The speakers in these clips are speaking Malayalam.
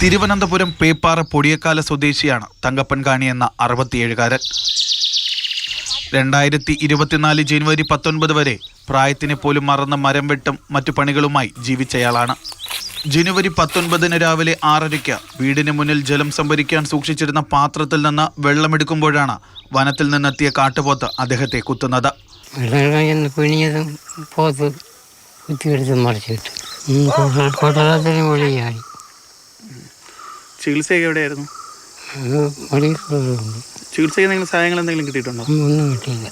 തിരുവനന്തപുരം പേപ്പാറ പൊടിയക്കാല സ്വദേശിയാണ് തങ്കപ്പൻ കാണി എന്ന അറുപത്തിയേഴുകാരൻ രണ്ടായിരത്തി ഇരുപത്തിനാല് ജനുവരി പത്തൊൻപത് വരെ പ്രായത്തിനെ പോലും മറന്ന മരം വെട്ടും മറ്റു പണികളുമായി ജീവിച്ചയാളാണ് ജനുവരി പത്തൊൻപതിന് രാവിലെ ആറരയ്ക്ക് വീടിന് മുന്നിൽ ജലം സംഭരിക്കാൻ സൂക്ഷിച്ചിരുന്ന പാത്രത്തിൽ നിന്ന് വെള്ളമെടുക്കുമ്പോഴാണ് വനത്തിൽ നിന്നെത്തിയ കാട്ടുപോത്ത് അദ്ദേഹത്തെ കുത്തുന്നത് ചെന്ന് പോത്ത് കുത്തിയെടുത്ത് മറിച്ചിട്ട് ചികിത്സയൊക്കെ എവിടെയായിരുന്നു? എന്തെങ്കിലും സഹായങ്ങൾ എന്തെങ്കിലും കിട്ടിയിട്ടുണ്ടോ? ഒന്നും കിട്ടിയില്ല.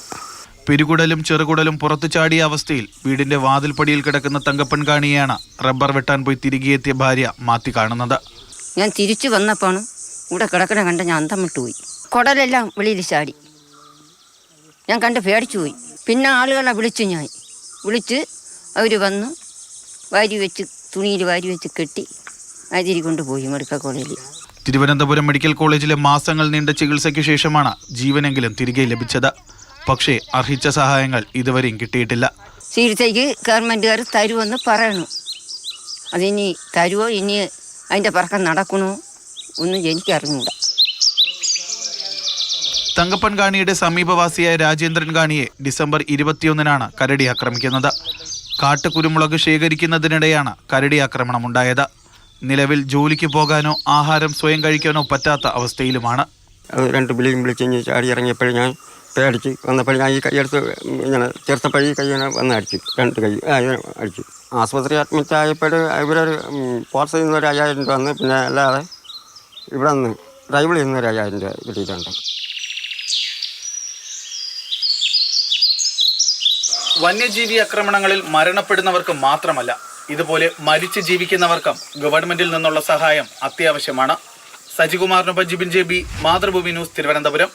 പിരികുടലും ചെറുകുടലും പുറത്തു ചാടിയ അവസ്ഥയിൽ വീടിന്റെ വാതിൽപ്പടിയിൽ കിടക്കുന്ന തങ്കപ്പൻ കാണിയാണ് റബ്ബർ വെട്ടാൻ പോയി തിരികെ എത്തിയ ഭാര്യ മാത്തി കാണുന്നത്. ഞാൻ തിരിച്ചു വന്നപ്പോൾ ഇവിടെ കിടക്കണ കണ്ട ഞാൻ അന്തം വിട്ടുപോയി കുടലെല്ലാം വെളിയിൽ ചാടി. ഞാൻ കണ്ട് പേടിച്ചു പോയി. പിന്നെ ആളുകളെ വിളിച്ചു ഞാൻ. വിളിച്ച് അവർ വന്ന് വാരി വെച്ച് തുണിയിൽ വാരി വെച്ച് കെട്ടി അതിരി കൊണ്ടുപോയി മെഡിക്കൽ കോളേജിൽ. തിരുവനന്തപുരം മെഡിക്കൽ കോളേജിലെ മാസങ്ങൾ നീണ്ട ചികിത്സയ്ക്ക് ശേഷമാണ് ജീവനെങ്കിലും തിരികെ ലഭിച്ചത്. പക്ഷേ അർഹിച്ച സഹായങ്ങൾ ഇതുവരെയും കിട്ടിയിട്ടില്ല. ചികിത്സയ്ക്ക് ഗവൺമെന്റുകാർ തരുമെന്ന് പറയണു. അതിനി തരുമോ ഇനി അതിന്റെ പറക്കം നടക്കണോ? ഒന്നും എനിക്കറിഞ്ഞൂടാ. തങ്കപ്പൻ കാണിയുടെ സമീപവാസിയായ രാജേന്ദ്രൻ കാണിയെ ഡിസംബർ ഇരുപത്തിയൊന്നിനാണ് കരടി ആക്രമിക്കുന്നത്. കാട്ടുകുരുമുളക് ശേഖരിക്കുന്നതിനിടെയാണ് കരടി ആക്രമണമുണ്ടായത് നിലവിൽ ജോലിക്ക് പോകാനോ ആഹാരം സ്വയം കഴിക്കാനോ പറ്റാത്ത അവസ്ഥയിലുമാണ്. അത് രണ്ട് ബില്ലിൽ വിളിച്ച് കഴിഞ്ഞ് ചാടി ഇറങ്ങിയപ്പോൾ ഞാൻ പേടിച്ച് വന്നപ്പോൾ ഞാൻ ഈ കൈയെടുത്ത് ഇങ്ങനെ ചെറുത്തപ്പഴി കൈ ഇങ്ങനെ വന്ന് അടിച്ചു. രണ്ട് കൈ അടിച്ചു. ആശുപത്രി അഡ്മിറ്റ് ആയപ്പോൾ ഇവരൊരു പോർട്സ് നിന്ന് ഒരു അയ്യായിരം രൂപ വന്ന് പിന്നെ അല്ലാതെ ഇവിടെ നിന്ന് ഡ്രൈവിൽ നിന്ന് ഒരു അയ്യായിരം രൂപ കിട്ടിയിട്ടുണ്ട്. വന്യജീവി ആക്രമണങ്ങളിൽ മരണപ്പെടുന്നവർക്ക് മാത്രമല്ല ഇതുപോലെ മരിച്ച് ജീവിക്കുന്നവർക്കും ഗവൺമെന്റിൽ നിന്നുള്ള സഹായം അത്യാവശ്യമാണ്. സജികുമാറിനൊപ്പം Jibin J B Mathrubhumi news Thiruvananthapuram.